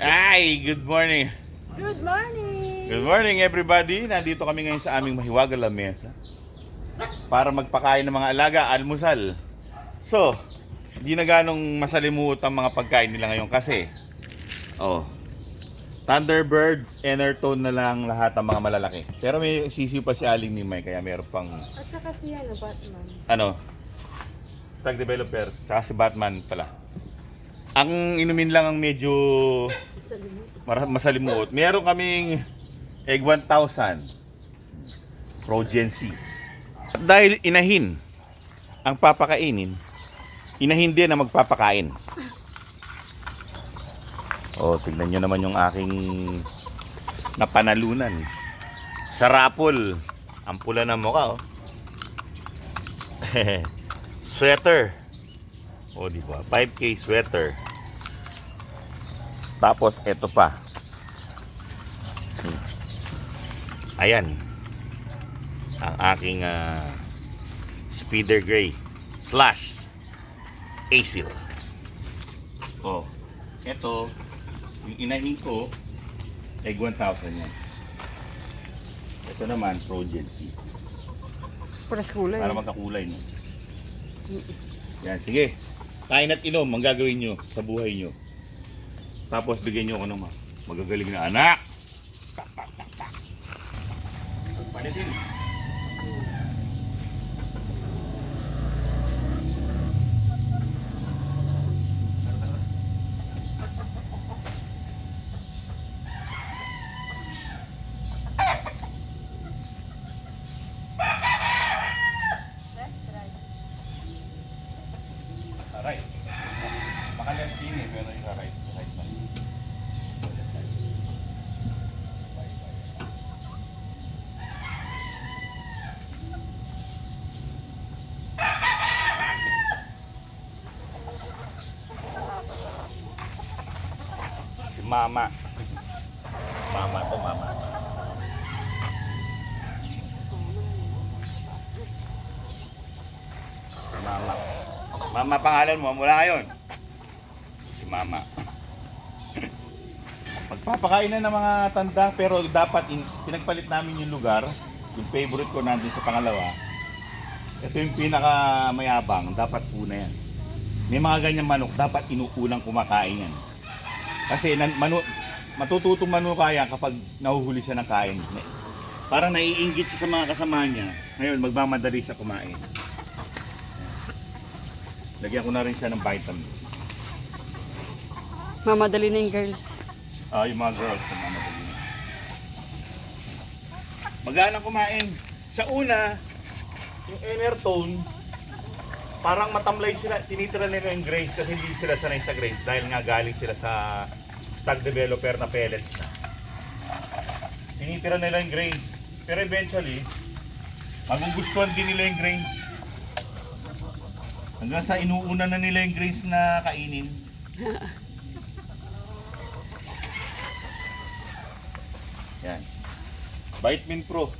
Ay, good morning. Good morning! Good morning everybody. Nandito kami ngayon sa aming mahiwagang lamesa para magpakain ng mga alaga, almusal. So, hindi na ganong masalimuot ang mga pagkain nila ngayon kasi oh, Thunderbird, Enertone na lang lahat ang mga malalaki. Pero may sisiw pa si Aling ni May kaya meron pang At saka si ano, Batman. ano, stock developer, tsaka si Batman pala. Ang inumin lang ang medyo masalimuot. Meron kaming egg 1000 Progency. Dahil inahin ang papakainin, inahin din ang magpapakain. Oh, tignan nyo naman yung aking napanalunan. Sa rapol, ang pula ng mukha, oh. sweater. Oh, di ba? 5K sweater. Tapos, eto pa. Ayan. Ang aking ah, speeder gray slash Acil. Oh, eto, yung inahin ko, egg 1,000 yan. Ito naman, Progency. Paras kulay. Para magkakulay, no? Yan, sige. Kain at inom, ang gagawin nyo sa buhay nyo. Tapos bigyan nyo ako ng ma- magagaling na anak. Tak, tak, tak, tak. Palitin. Right. Maka-left sini, pero yung right. Right lang. Bye, bye. Si Mama. Mama to, Mama. Mama. Mama pangalan mo mula ngayon. Si Mama. Magpapakain na ng mga tanda pero dapat in, pinagpalit namin yung lugar. Yung favorite ko nandun sa pangalawa. Ito yung pinaka mayabang, dapat una yan. May mga ganyan manok, dapat inuunang kumakain yan. Kasi nan, manu, matututong manuka yan kapag nahuhuli siya ng kain. Parang naiinggit siya sa mga kasama niya. Ngayon, magmamadali siya kumain. Lagyan ko na rin siya ng vitamins. Mamadali na yung girls. Ah, yung mga girls na mamadali na. Magana kumain. Sa una, yung Enertone, parang matamlay sila. Tinitira nila yung grains kasi hindi sila sanay sa grains dahil nga galing sila sa stock developer na pellets na. Tinitira nila yung grains. Pero eventually, magugustuhan din nila yung grains. Hanggang sa inuuna na nila yung grains na kainin. Yan. Vitamin Pro.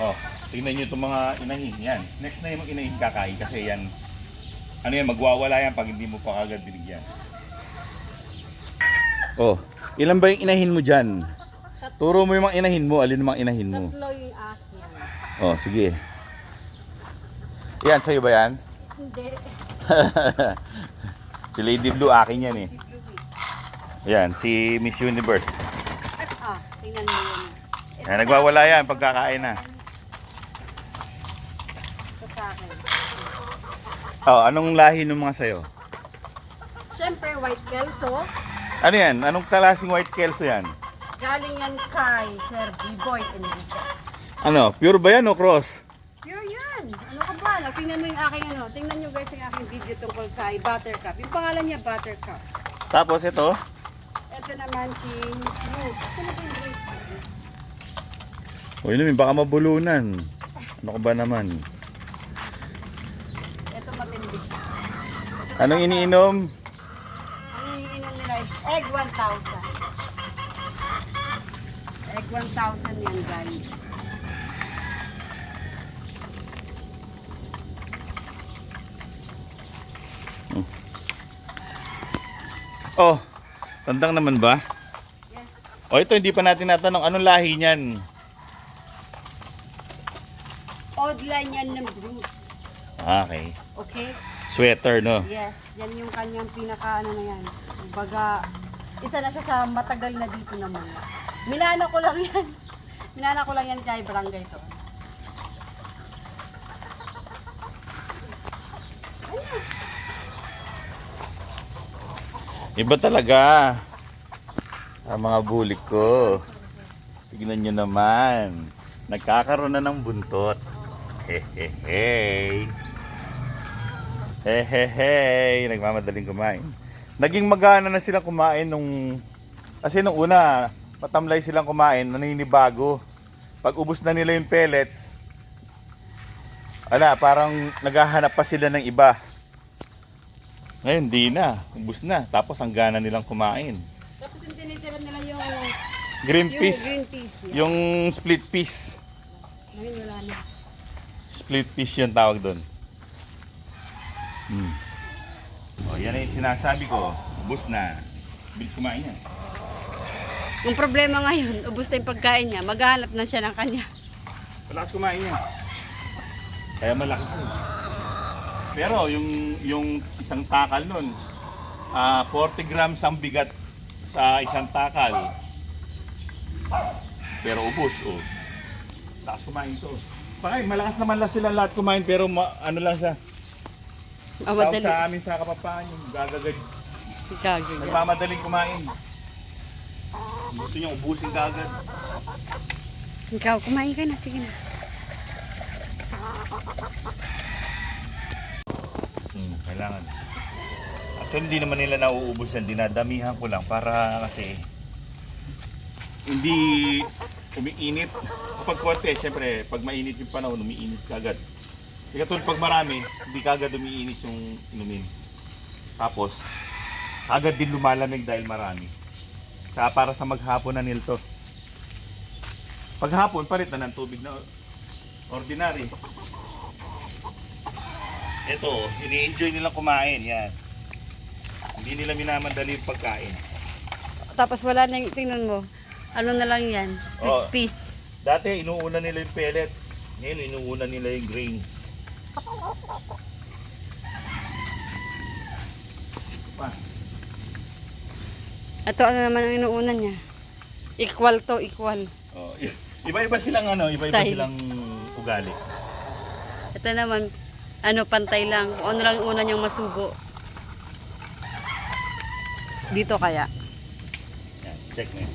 Oh, tingnan nyo itong mga inahin. Yan. Next na yung inahin kakain kasi yan. Ano yan, magwawala yan pag hindi mo pa kagad binigyan. Oh, ilan ba yung inahin mo dyan? Turo mo yung mga inahin mo, alin mga inahin mo. Tatlo yung akin. Oh, sige. Yan, sa'yo ba yan? Hindi. si Lady Blue, akin yan eh. Yan, si Miss Universe. Ah, tingnan mo yun. Yan, nagwawala yan pagkakain na. Ito sa akin. Oh, anong lahi ng mga sayo? Siyempre, white kelso. Ano yan? Anong klaseng white kelso yan? Galing yan kay Sir B-Boy Enriquez. Ano, pure ba yan o cross? Pure yan. Ano ka ba? Tingnan mo yung aking ano. Tingnan nyo guys yung aking video tungkol kay Buttercup. Yung pangalan niya Buttercup. Tapos ito, Ito naman si Snoop. Ito na ba yung? Uy, namin, baka mabulunan. Ano ka ba naman? Ito matindi. Anong iniinom? Ang iniinom nila is egg 1,000. Egg 1,000 yan guys. Oh, tandang naman ba? Yes. O ito, hindi pa natin natanong anong lahi niyan. Odd line yan ng Bruce. Okay. Okay? Sweater, no? Yes, yan yung kanyang pinaka ano na yan. Baga, isa na siya sa matagal na dito naman. Minana ko lang yan. Minana ko lang yan kay barangay to. Iba talaga. Ang mga bulik ko. Tignan nyo naman. Nagkakaroon na ng buntot. Hehehe. Hehehe. Nagmamadaling kumain. Naging magana na sila kumain nung... Kasi nung una, matamlay silang kumain, naninibago. Pag ubos na nila yung pellets, ala, parang naghahanap pa sila ng iba. Ngayon, di na. Ubus na. Tapos ang gana nilang kumain. Tapos yung tinitira nila yung, Green yung peas. green peas. Yan. Yung split peas. Ngayon wala na. Split peas yung tawag doon. Hmm. O, yan ay sinasabi ko. Ubus na. Bilis kumain yan. Yung problema ngayon, ubos na yung pagkain niya, maghahanap na siya ng kanya. Malakas kumain yan. Kaya malaki siya. Pero yung yung isang takal nun, ah 40 grams ang bigat sa isang takal. Pero ubos, oh. Lakas kumain to. Pakay, malakas naman lang sila lahat kumain pero ma- ano lang siya. Oh, Tawag madali. sa amin sa kapapaan yung gagagad. Gagawin. Nagmamadaling kumain. Gusto niya ubusin kagad. Ikaw, kumain ka na. Sige na. Hmm, kailangan. Actually, hindi naman nila nauubos yan. Dinadamihan ko lang para kasi hindi umiinit. Kapag konti, syempre, pag mainit yung panahon, umiinit kagad. Di katulad pag marami, hindi kagad umiinit yung inumin. Tapos, kagad din lumalamig dahil marami. Kaya para sa maghapon na nilto. Pag hapon, palit na ng tubig na ordinary. Ito, ini-enjoy nila kumain, yan. Hindi nila minamadali yung pagkain. Tapos wala na yung, tingnan mo. Ano na lang yan? Split Oh. piece. Dati, inuuna nila yung pellets. Ngayon, inuuna nila yung grains. Ito ano naman ang inuunan niya. Equal to equal. oh, iba-iba silang ano, iba-iba Style. silang ugali. Ito naman, ano, pantay lang. Kung ano lang una niyang masubo. Dito kaya. Yan, check mo yan.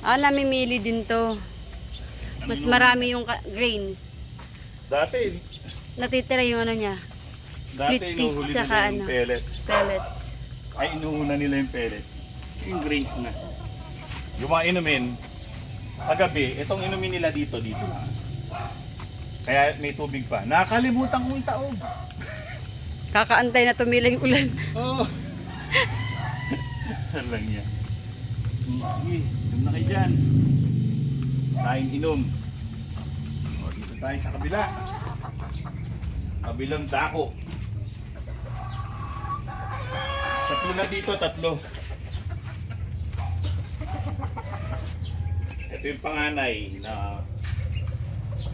Ah, namimili din to. Mas marami yung grains. Dati, Natitira yung ano niya. dati Split piece inuhuli tsaka nila yung ano. pellets. Pellets. Ay, inuuna nila yung pellets. Yung grains na. Yung mga inumin, paggabi, itong inumin nila dito, dito lang. Kaya may tubig pa. Nakakalimutan ko yung taog. Kakaantay na tumila yung ulan. Oo. Oh. lang yan. Hmm, Sige, inom na kayo dyan. Tayong inom. O, dito tayo sa kabila. Kabilang dako. Tatlo na dito, tatlo. Ito yung panganay na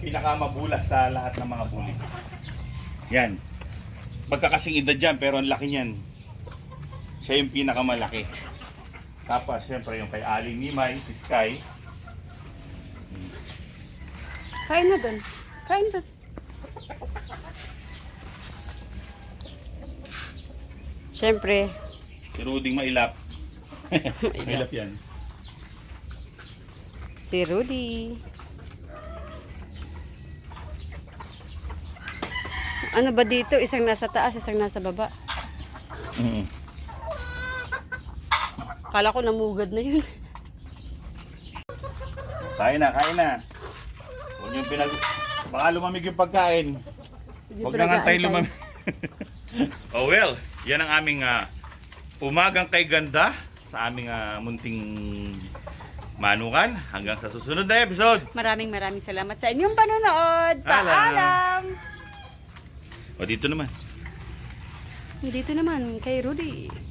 pinakamabulas sa lahat ng mga bulik. Yan. Magkakasing edad dyan, pero ang laki niyan. Siya yung pinakamalaki. Tapos, syempre, yung kay Aling Nimay, si Sky. Kain na dun. Kain dun. Siyempre, Si Ruding Mailap. Mailap yan. si Rudy. Ano ba dito? Isang nasa taas, isang nasa baba. Mm. Kala ko namugad na yun. Kain na, kain na. Yung pinag... Baka lumamig yung pagkain. Huwag na nga tayo lumamig. oh well, yan ang aming ah, umagang kay ganda sa aming ah, munting manukan. Hanggang sa susunod na episode. Maraming maraming salamat sa inyong panonood. Paalam! O dito naman. Dito naman kay Rudy.